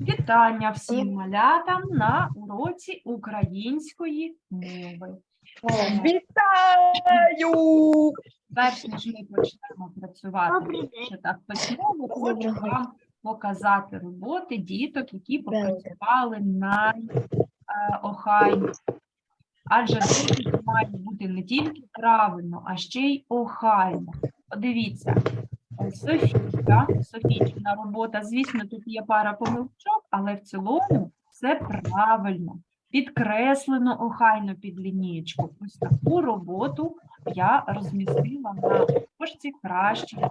Вітання всім малятам на уроці української мови. Вітаю! Перш ніж ми почнемо працювати ще так письмово, хочу вам показати роботи діток, які попрацювали на е, охайно. Адже тут має бути не тільки правильно, а ще й охайно. Подивіться, Софійка, Софійчина робота, звісно, тут є пара помилчок, але в цілому все правильно. Підкреслено охайно під лінієчку. Ось таку роботу я розмістила на дошці краще.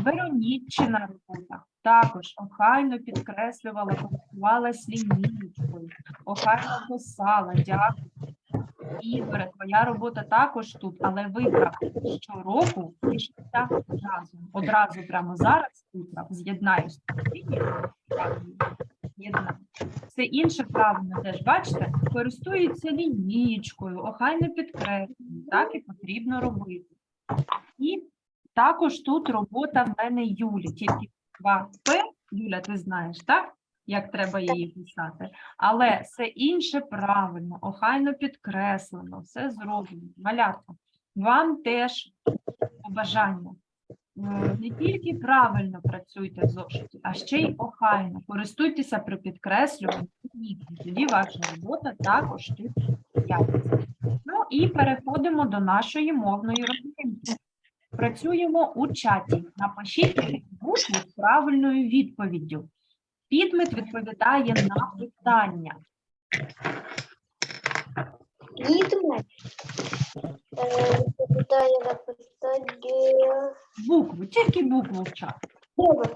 Вероніччина робота також охайно підкреслювала, користувалась лінієчкою, охайно писала, дякую. Ігоре, твоя робота також тут, але виправ щороку пишеться разом. Одразу прямо зараз виправ, з'єднаю Все інше правильно теж, бачите, користуються лінієчкою, охайно підкреслюють, так і потрібно робити. І також тут робота в мене Юлі, тільки 2П. Юля, ти знаєш, так? Як треба її писати. Але все інше правильно, охайно підкреслено, все зроблено. Малятка, вам теж побажання. Е, Не тільки правильно працюйте в зошиті, а ще й охайно. Користуйтеся при підкреслюванні. Тоді ваша робота також якісна. Ну і переходимо до нашої мовної розминки. Працюємо у чаті. Напишіть букву з правильною відповіддю. Підмет відповідає на питання. Відмет. Е, Відповідає на питання. Букву, тільки букву в чат.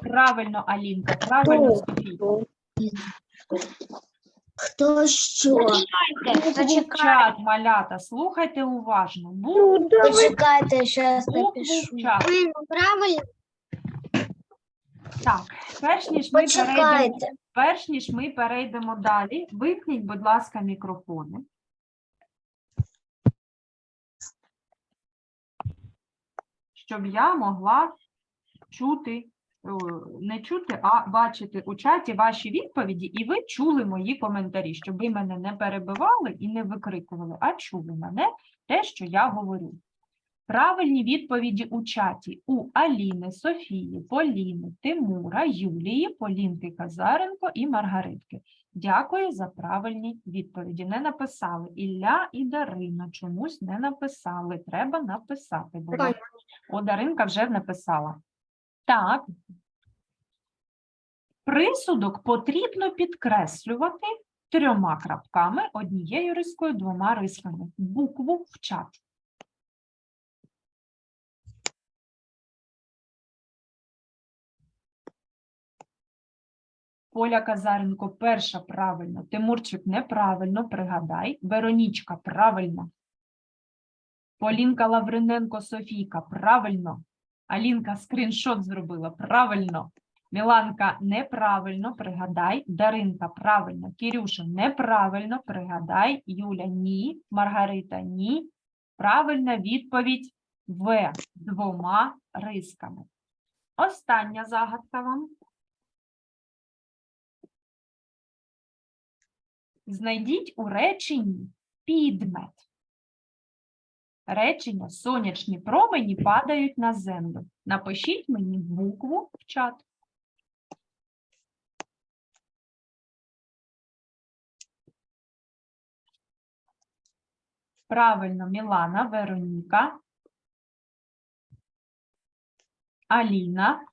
Правильно, Алінка, правильно, Софійка. Хто що? В чат, малята, слухайте уважно. Букву, Почекайте, зараз букву в чат. Правильно? Так, перш ніж ми перейдемо, перш ніж ми перейдемо далі, вимкніть, будь ласка, мікрофони. Щоб я могла чути, не чути, а бачити у чаті ваші відповіді, і ви чули мої коментарі, щоб ви мене не перебивали і не викрикували, а чули мене те, що я говорю. Правильні відповіді у чаті у Аліни, Софії, Поліни, Тимура, Юлії, Полінки Казаренко і Маргаритки. Дякую за правильні відповіді. Не написали Ілля і Дарина. Чомусь не написали. Треба написати. Було. О, Даринка вже написала. Так. Присудок потрібно підкреслювати трьома крапками, однією рискою, двома рисками. Букву в чат. Поля Казаренко перша правильно, Тимурчик неправильно, пригадай. Веронічка правильно. Полінка Лавриненко Софійка правильно. Алінка скріншот зробила правильно. Міланка неправильно, пригадай. Даринка правильно. Кірюша неправильно, пригадай. Юля ні. Маргарита ні. Правильна відповідь В двома рисками. Остання загадка вам. Знайдіть у реченні підмет. Речення сонячні промені падають на землю. Напишіть мені букву в чат. Правильно, Мілана, Вероніка, Аліна.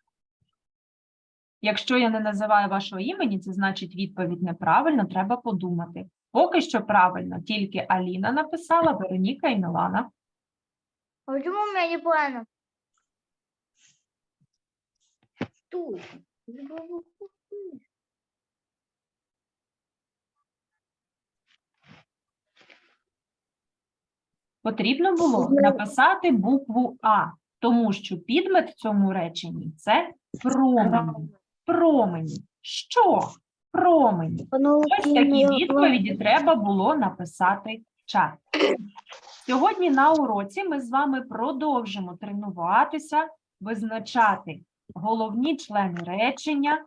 Якщо я не називаю вашого імені, це значить відповідь неправильно, треба подумати. Поки що правильно, тільки Аліна написала, Вероніка і Мілана. А почему у меня неправильно? Тут. Потрібно було написати букву А, тому що підмет в цьому реченні це промені. Промені. Що? Промені. Ось такі відповіді треба було написати в чат. Сьогодні на уроці ми з вами продовжимо тренуватися, визначати головні члени речення,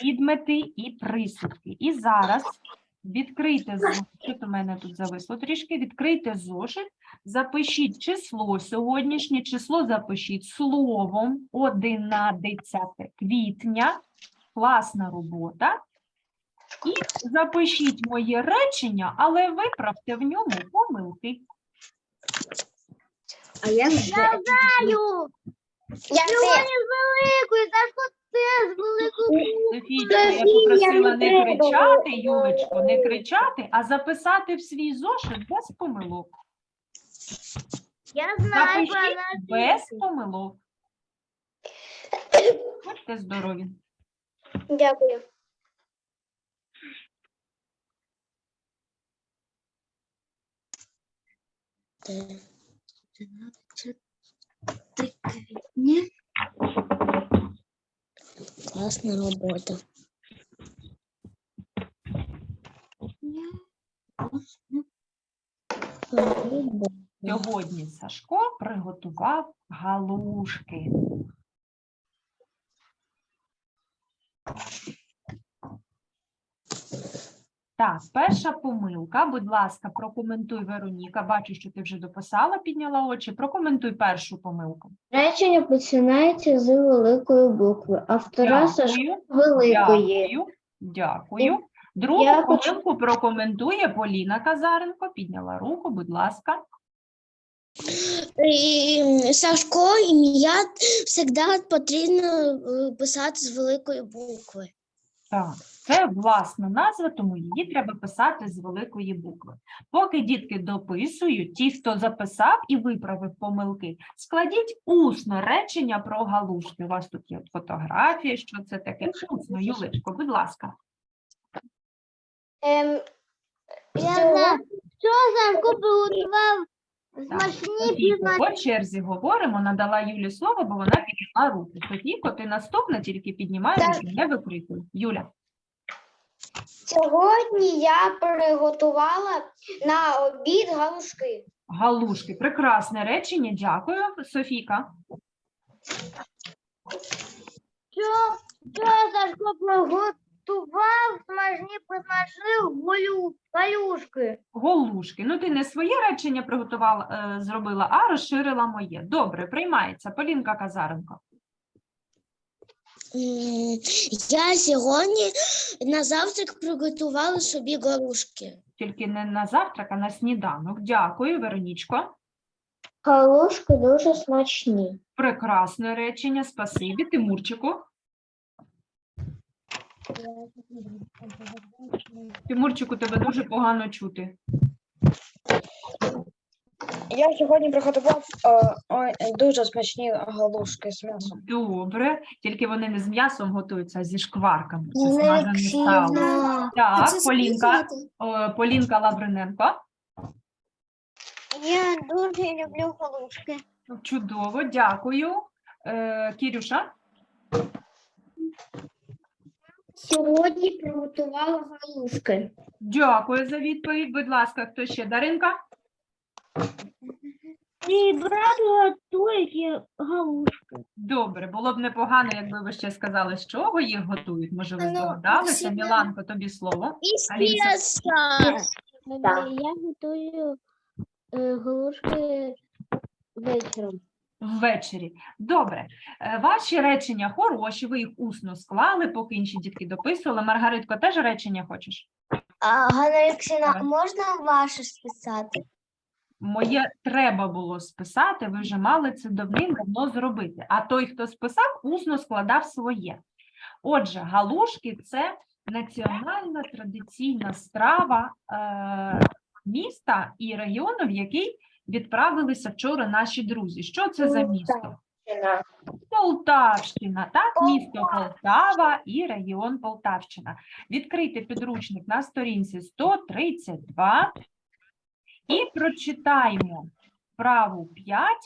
підмети і присудки. І зараз відкрийте зошит, що у мене тут зависло трішки, відкрийте зошит, запишіть число сьогоднішнє, число запишіть словом 11 квітня, класна робота. І запишіть моє речення, але виправте в ньому помилки. А я Знаю. Я Сьогодні великою, Сашко теж з великою. Софійчка, я попросила не не кричати, Юлечко, не кричати, а записати в свій зошит без помилок. Я знаю Запишіть без помилок. Будьте здорові. Дякую. Ні. Класна робота. Сьогодні Сашко приготував галушки. Так, перша помилка. Будь ласка, прокоментуй Вероніка. Бачу, що ти вже дописала, підняла очі. Прокоментуй першу помилку. Речення починається з великої букви, а втора з великої. Дякую. Дякую. Другу Я хочу- помилку прокоментує Поліна Казаренко. Підняла руку, будь ласка. І Сашко ім'я завжди потрібно е, писати з великої букви. Так, це власна назва, тому її треба писати з великої букви. Поки дітки дописують, ті, хто записав і виправив помилки, складіть усно речення про галушки. У вас тут є фотографії, що це таке? Усно, Юлечко, будь ласка. Ем, я знаю, що Сашко приготував смачні по черзі говоримо, надала Юлі слово, бо вона підняла руки. Софійко, ти наступна, тільки руки, не викрикуй. Юля. Сьогодні я приготувала на обід галушки. Галушки, прекрасне речення, дякую. Софійка. Що, що Сашко приготував смачні присмажив голю, галюшки. Голушки. Ну, ти не своє речення приготувала, е, зробила, а розширила моє. Добре, приймається. Полінка Казаренко. Я сьогодні на завтрак приготувала собі горошки. Тільки не на завтрак, а на сніданок. Дякую, Веронічко. Галушки дуже смачні. Прекрасне речення, спасибі. Тимурчику. Тимурчику, тебе дуже погано чути. Я сьогодні приготував е, ой, дуже смачні галушки з м'ясом. Добре, тільки вони не з м'ясом готуються, а зі шкварками. Це смажене сало. Так, Полінка, е, Полінка Лавриненко. Я дуже люблю галушки. Чудово, дякую. Е, Кірюша. Сьогодні приготувала галушки. Дякую за відповідь. Будь ласка, хто ще? Даринка? Мій брат готує галушки. Добре, було б непогано, якби ви ще сказали, з чого їх готують. Може, ви Ну, здогадалися? Міланко, тобі слово. І Аліса. спеса. Я готую е, галушки вечором. Ввечері. Добре. Е, Ваші речення хороші, ви їх усно склали, поки інші дітки дописували. Маргаритко, теж речення хочеш? А, Ганна Олексійовна, Давай. можна ваше списати? Моє треба було списати, ви вже мали це давним-давно зробити. А той, хто списав, усно складав своє. Отже, галушки це національна традиційна страва е, міста і регіону, в який відправилися вчора наші друзі. Що це за місто? Полтавщина, так, місто Полтава і регіон Полтавщина. Відкрийте підручник на сторінці 132 і прочитаємо вправу 5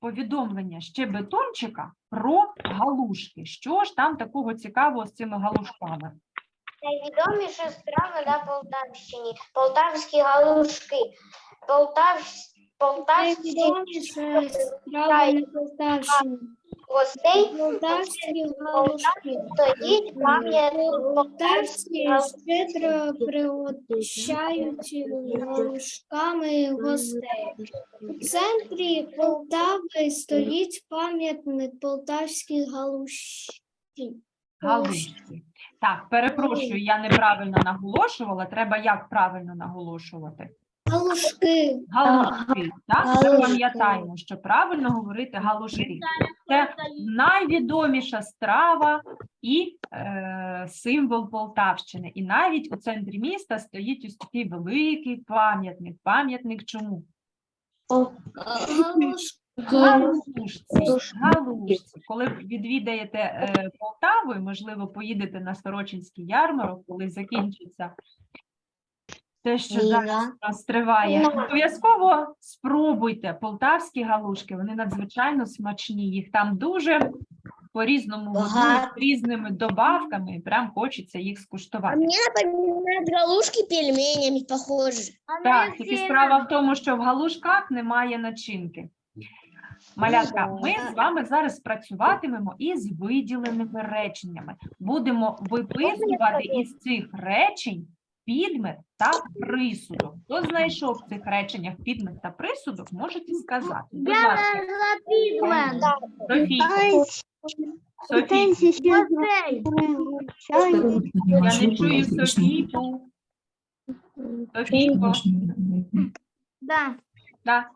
повідомлення щебетунчика про галушки. Що ж там такого цікавого з цими галушками? Найвідоміша страва на Полтавщині. Полтавські галушки. Полтав... Полтавські Страви на Полтавщині. Гостей Полтавські галушки. стоїть пам'ятник щедро пригощають галушками гостей. У центрі Полтави стоїть пам'ятник полтавській галушці. Галушки. Так, перепрошую, я неправильно наголошувала. Треба як правильно наголошувати? Галушки. Галушки. Так, Галушки. запам'ятаємо, що правильно говорити галушки. Це найвідоміша страва і е, символ Полтавщини. І навіть у центрі міста стоїть ось такий великий пам'ятник. Пам'ятник чому? Галушки. Галушці. Галушці. Коли відвідаєте е, Полтаву, і, можливо, поїдете на Сорочинський ярмарок, коли закінчиться те, що зараз у нас триває. Обов'язково спробуйте полтавські галушки. Вони надзвичайно смачні. Їх там дуже по-різному готують, різними добавками, і прям хочеться їх А скуштувати. мне напоминают галушки пельменями похожи. Так, тільки справа в тому, що в галушках немає начинки. Малятка, ми з вами зараз працюватимемо із виділеними реченнями. Будемо виписувати із цих речень підмет та присудок. Хто знайшов в цих реченнях підмет та присудок, можете сказати. Будь ласка, Софійко. Софійко, я не чую Софійку. Софійко, Да. да.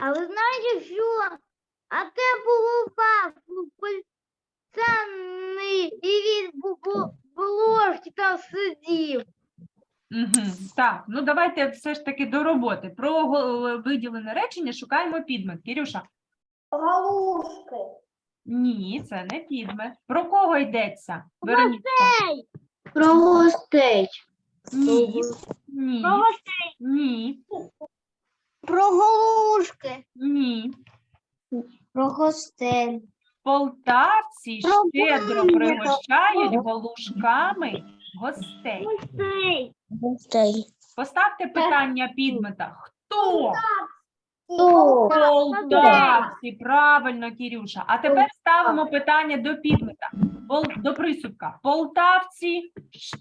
А ви знаєте, що? А те було пасло польцяний, і він бу- бу- в ложці там сидів. Угу. Так, ну давайте все ж таки до роботи. Про го- виділене речення шукаємо підмет. Кірюша. Галушки. Ні, це не підмет. Про кого йдеться? Вероніка. Про гостей. Ні. Ні. Про гостей. Ні. Про галушки. Ні. Про гостей. Полтавці щедро пригощають голушками гостей. Поставте питання підмета. Хто? Полтавці, правильно, Кірюша. А тепер ставимо питання до підмета, до присудка. Полтавці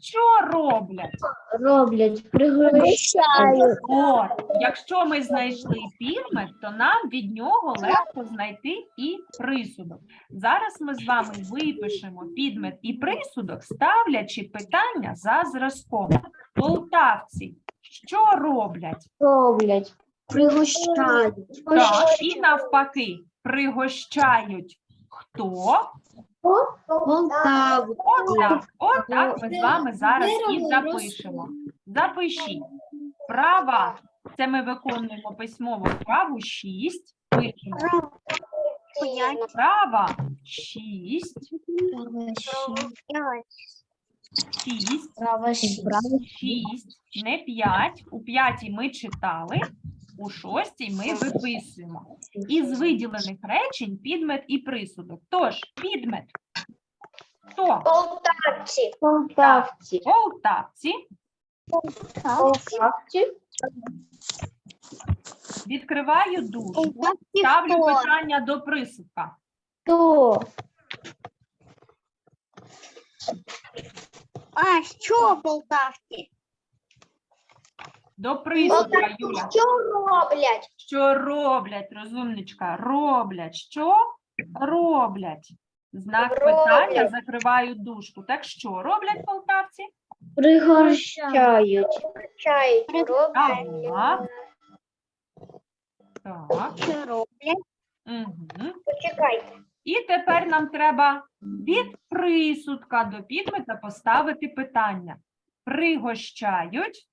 що роблять? Роблять, пригощають. От, якщо ми знайшли підмет, то нам від нього легко знайти і присудок. Зараз ми з вами випишемо підмет і присудок, ставлячи питання за зразком. Полтавці що роблять? Роблять, пригощають. Так, і навпаки, пригощають хто? Полтаву. Отак, отак ми з вами зараз і запишемо. Запишіть. Права, це ми виконуємо письмово вправу 6. Пишемо. Права 6, 6, Право 6, не 5. У п'ятій ми читали, у шостій ми виписуємо. Із виділених речень підмет і присудок. Тож, підмет. Хто? Полтавці. Полтавці. Полтавці. Полтавці. Відкриваю дужку. Ставлю питання до присудка. Хто? А що полтавці? До присудка, Юля. Що роблять? Що роблять, розумничка? Роблять. Що роблять? Знак питання закриваю дужку. Так що роблять полтавці? Пригощають. Чай роблять. Ага. Так. Що роблять? Угу. Почекайте. І тепер нам треба від присудка до підмета поставити питання. Пригощають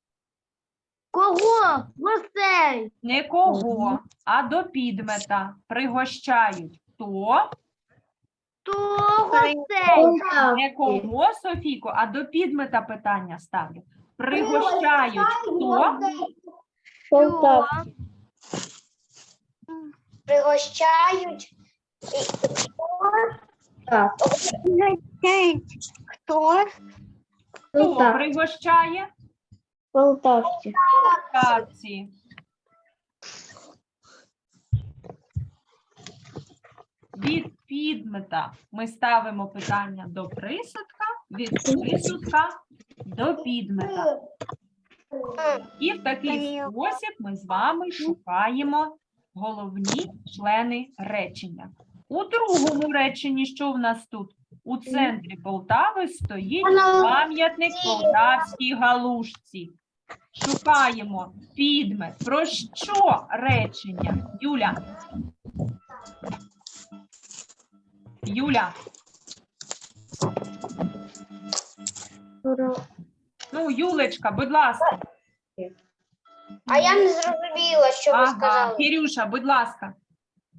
Кого? Гостей. не кого, а до підмета. Пригощають хто? То гостей. Не кого, Софійко, а до підмета питання ставлю. Пригощають хто? Пригощають. Так. Хто? Хто пригощає? Полтавці. Полтавці. Від підмета ми ставимо питання до присудка, від присудка до підмета. І в такий спосіб ми з вами шукаємо головні члени речення. У другому реченні, що в нас тут? У центрі Полтави стоїть пам'ятник Полтавській галушці. Шукаємо підмет. Про що речення? Юля. Юля. Ну, Юлечка, будь ласка. А я не зрозуміла, що ви сказали. Кирюша, будь ласка.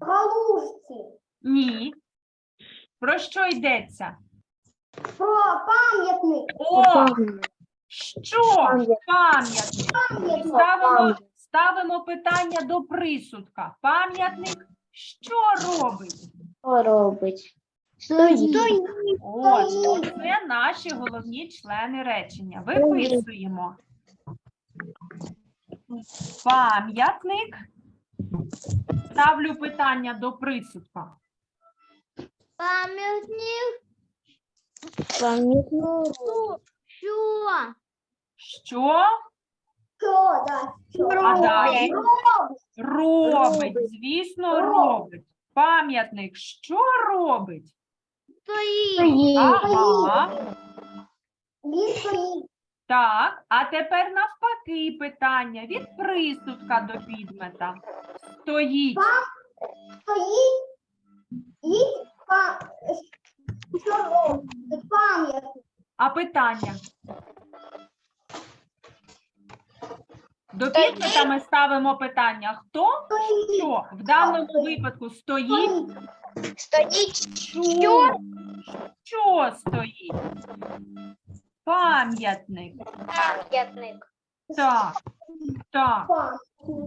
Галушці. Ні. Про що йдеться? Про пам'ятник. О, що? Пам'ятник. Ставимо, ставимо питання до присудка. Пам'ятник що робить? Що робить? Стоїть. От, це наші головні члени речення. Виписуємо. Пам'ятник. Ставлю питання до присудка. Пам'ятник. Пам'ятник. Що? Що Що, да, що? А далі? Робить. робить? Звісно, робить. Пам'ятник що робить? Стоїть. Ага. Він стоїть. Так, а тепер навпаки питання від присудка до підмета. Стоїть. Стоїть. І па... Що робить? Пам'ятник. А питання? До підмета ми ставимо питання. Хто? Що? В даному випадку стоїть. Стоїть. Що? Що стоїть? Пам'ятник. Пам'ятник. Так, так,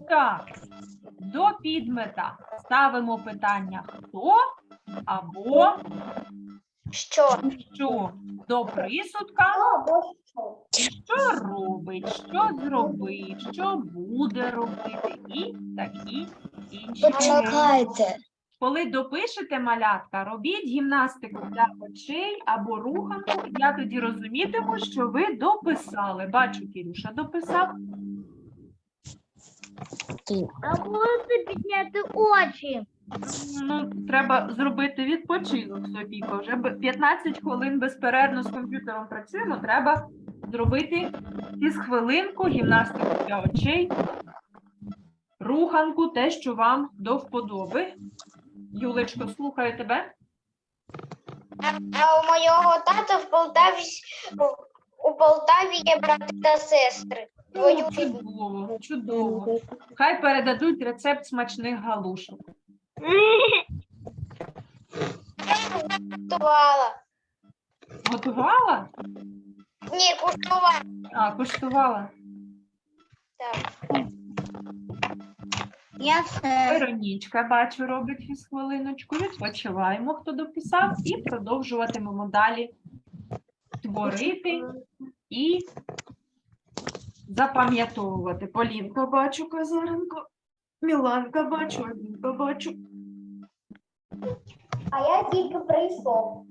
так. До підмета ставимо питання хто або Що? що. До присудка що? що робить, що зробить, що буде робити і такі інші. Почекайте. Коли допишете малятка, робіть гімнастику для очей або руханку. Я тоді розумітиму, що ви дописали. Бачу, Кірюша дописав. А можете підняти очі? Ну, треба зробити відпочинок, Софійко. Вже 15 хвилин безперервно з комп'ютером працюємо. Треба зробити із хвилинку гімнастику для очей, руханку, те, що вам до вподоби. Юлечко, слухаю тебе. А у моєго тата в Полтаві у Полтаві є брати та сестри. Ну, чудово, чудово. Хай передадуть рецепт смачних галушок. Готувала. Готувала? Ні, куштувала. А, куштувала. Так. Я все. Веронічка, бачу, робить із хвилиночку. Відпочиваємо, хто дописав, і продовжуватимемо далі творити і запам'ятовувати. Полінка бачу, Казаренко, Міланка бачу, Алінка бачу. А я тільки прийшов.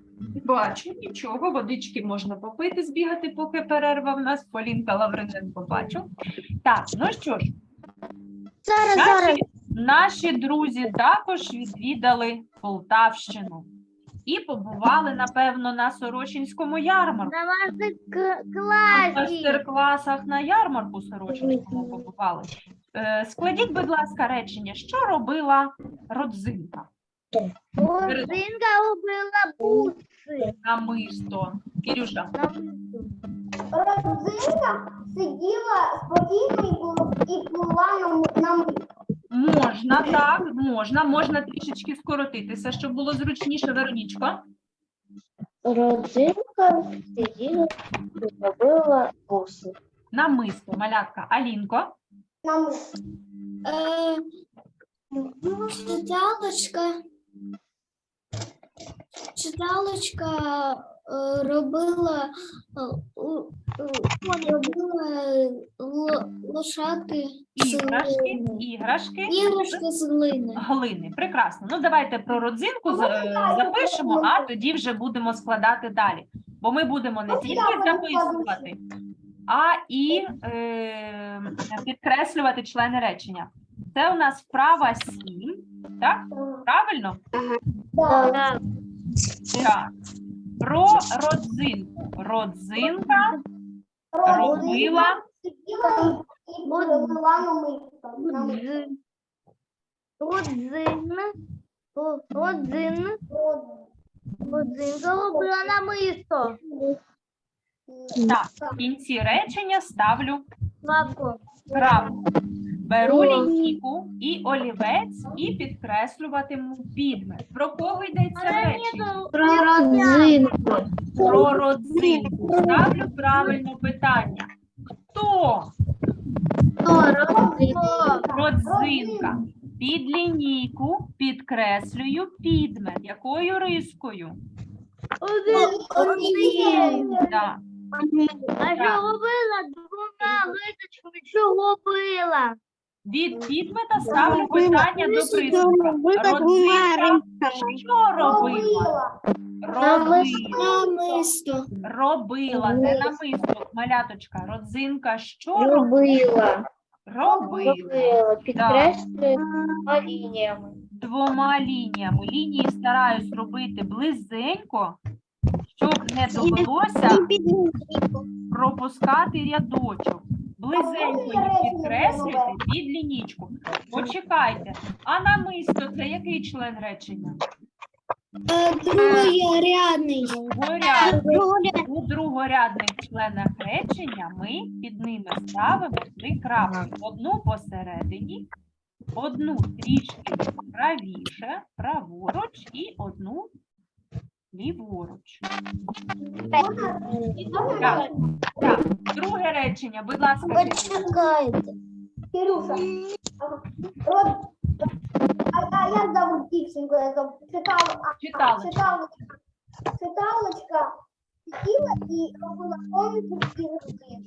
Бачу, нічого, водички можна попити, збігати, поки перерва в нас. Полінка Лавриненко бачу. Так, ну що ж, Зараз, Наші, наші друзі також відвідали Полтавщину і побували, напевно, на Сорочинському ярмарку. На ваших На класі. майстер-класах на ярмарку Сорочинському побували. Е, складіть, будь ласка, речення, що робила родзинка? Родинка робила буси. Намисто. Кирюша, Родинка сиділа спокійно і була, на, на можна, так, можна, можна трішечки скоротитися, щоб було зручніше, Веронічко. Родинка сиділа і робила буси. Намисто, малятка. Алінко. на Е, ну, читалочка. Читалочка е, робила, е, е, робила ло- лошаки Іграшки, іграшки. Іграшки з глини. Глини. Прекрасно. Ну давайте про родзинку запишемо, а тоді вже будемо складати далі. Бо ми будемо не тільки записувати, а і е, підкреслювати члени речення. Це у нас вправа 7, так? Правильно? Так. Так. Про родзинку. Родзинка робила Родзин. Родзин. Родзин. Родзинка робила намисто. так. В кінці речення ставлю крапку. Беру лінійку і олівець і підкреслюватиму підмет. Про кого йдеться речення? Про родзинку. Про родзинку. Ставлю правильне питання. Хто родзинка? Під лінійку підкреслюю підмет. Якою рискою? Один. Да. А що робила двома рисочками? Що робила? Від підмета ставлю питання до присудка. Родзинка що робила? Робила. Намисто. Робила, не намисто, маляточка. Родзинка що робила? Робила. Робила. Робила. Лініями. Двома лініями. Лінії стараюсь робити близенько, щоб не довелося пропускати рядочок. Близенько їх підкреслюйте під лінічку. Почекайте. А намисто це який член речення? Е, Другорядний. Другорядний. У другорядних членах речення ми під ними ставимо три крапки. Одну посередині, одну трішки правіше, праворуч і одну ліворуч. Так, так. Друге речення, будь ласка. Почекайте. Кирюша. А, а я зовут дівчинку, я зовут а, Читалочка. читалочка. Читалочка сиділа і робила повністю всі руки.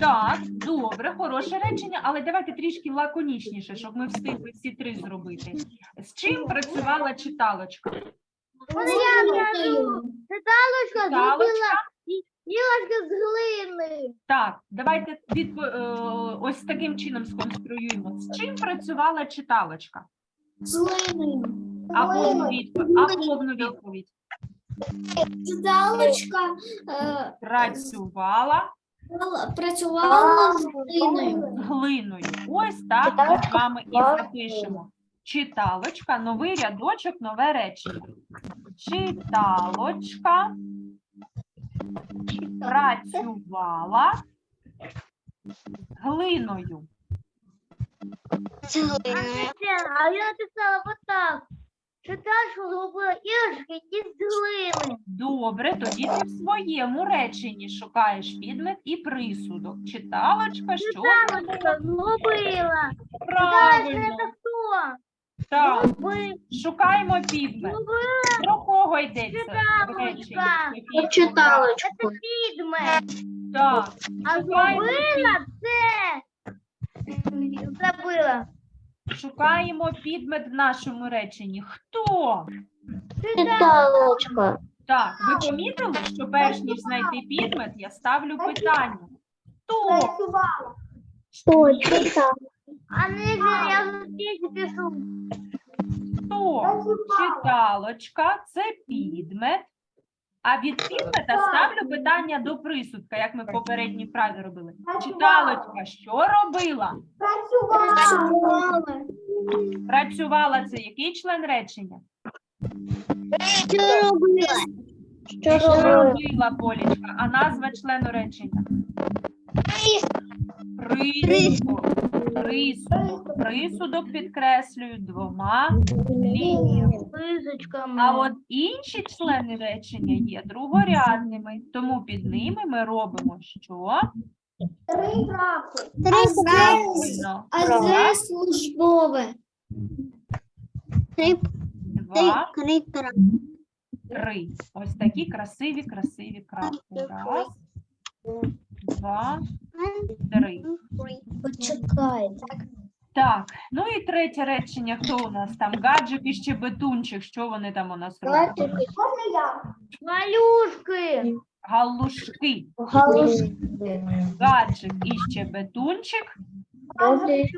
Так, добре, хороше речення, але давайте трішки лаконічніше, щоб ми встигли всі три зробити. З чим працювала читалочка? Вони я кажу, читалочка зробила іграшки з глини. Так, давайте відпо... е, ось таким чином сконструюємо. З чим працювала читалочка? З глиною. А повну відповідь. А повну відповідь. Читалочка е, Працювала працювала з глиною. з глиною. Ось так ми з вами і запишемо. Читалочка, новий рядочок, нове речення. Читалочка працювала глиною. А я глини. Добре, тоді ти в своєму реченні шукаєш підмет і присудок. Читалочка, що? Читалочка зробила. Читалочка це хто? Так, Ви шукаємо підмет. зробила Про кого йдеться? Читалочка. Софійко? Читалочку. підмет. Так, А шукаємо, зробила це. Забила. шукаємо підмет в нашому реченні. Хто? Читалочка. Так, ви помітили, що перш ніж знайти підмет, я ставлю питання. Хто? Працювала. Що читала? А не я здесь пишу. Хто? Читалочка це підмет. А від підмета ставлю питання до присудка, як ми в попередній вправі робили. Читалочка, що робила? Працювала. Працювала. Працювала це який член речення? Що робила? Що робила Полічка? А назва члену речення? Присудок. Присудок. Присудок підкреслюю двома лініями. А от інші члени речення є другорядними, тому під ними ми робимо що? Три крапки. Правильно. А це службове. Два три. Ось такі красиві, красиві крапки. Раз, два, три. Почекайте. Так, ну і третє речення. Хто у нас там? Гаджик і щебетунчик. Що вони там у нас роблять? Малюшки. Галушки. Гаджик і щебетунчик. Галушки.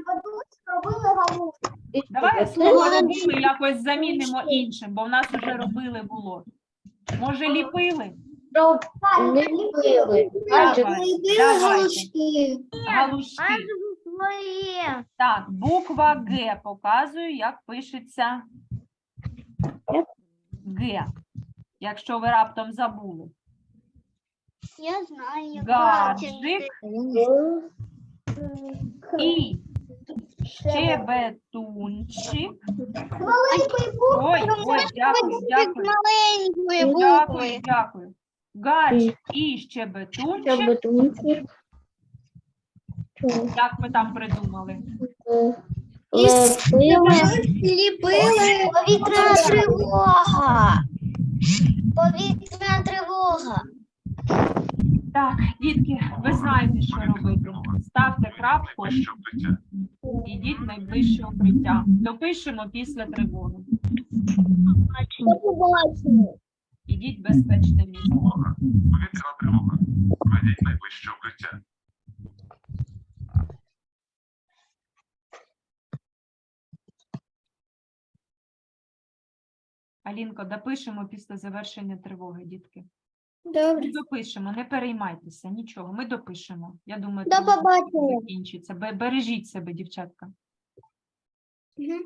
Давай слово робили якось замінимо іншим, бо в нас вже робили було. Може, ліпили? Ліпили. Давай, Робили давайте. галушки. Галушки. Своє. Так, буква Г показую, як пишеться Г. Якщо ви раптом забули. Я знаю. Гаджик і щебетунчик. Великий був. Ой, ой, дякую, дякую. Маленької Дякую, дякую. Гаджик і щебетунчик. Як ви там придумали? Ліпили повітряна тривога. Повітряна тривога. Так, дітки, ви знаєте, що робити. Ставте крапку, ідіть найближче укриття. Допишемо після тривоги. Побачення. Ідіть в безпечне місце. Тривога. Повітряна тривога. Введіть найближче укриття. Алінко, допишемо після завершення тривоги, дітки. Добре. Допишемо, не переймайтеся, нічого. Ми допишемо. Я думаю, До побачення. закінчиться. Бе- Бережіть себе, дівчатка. Мгм.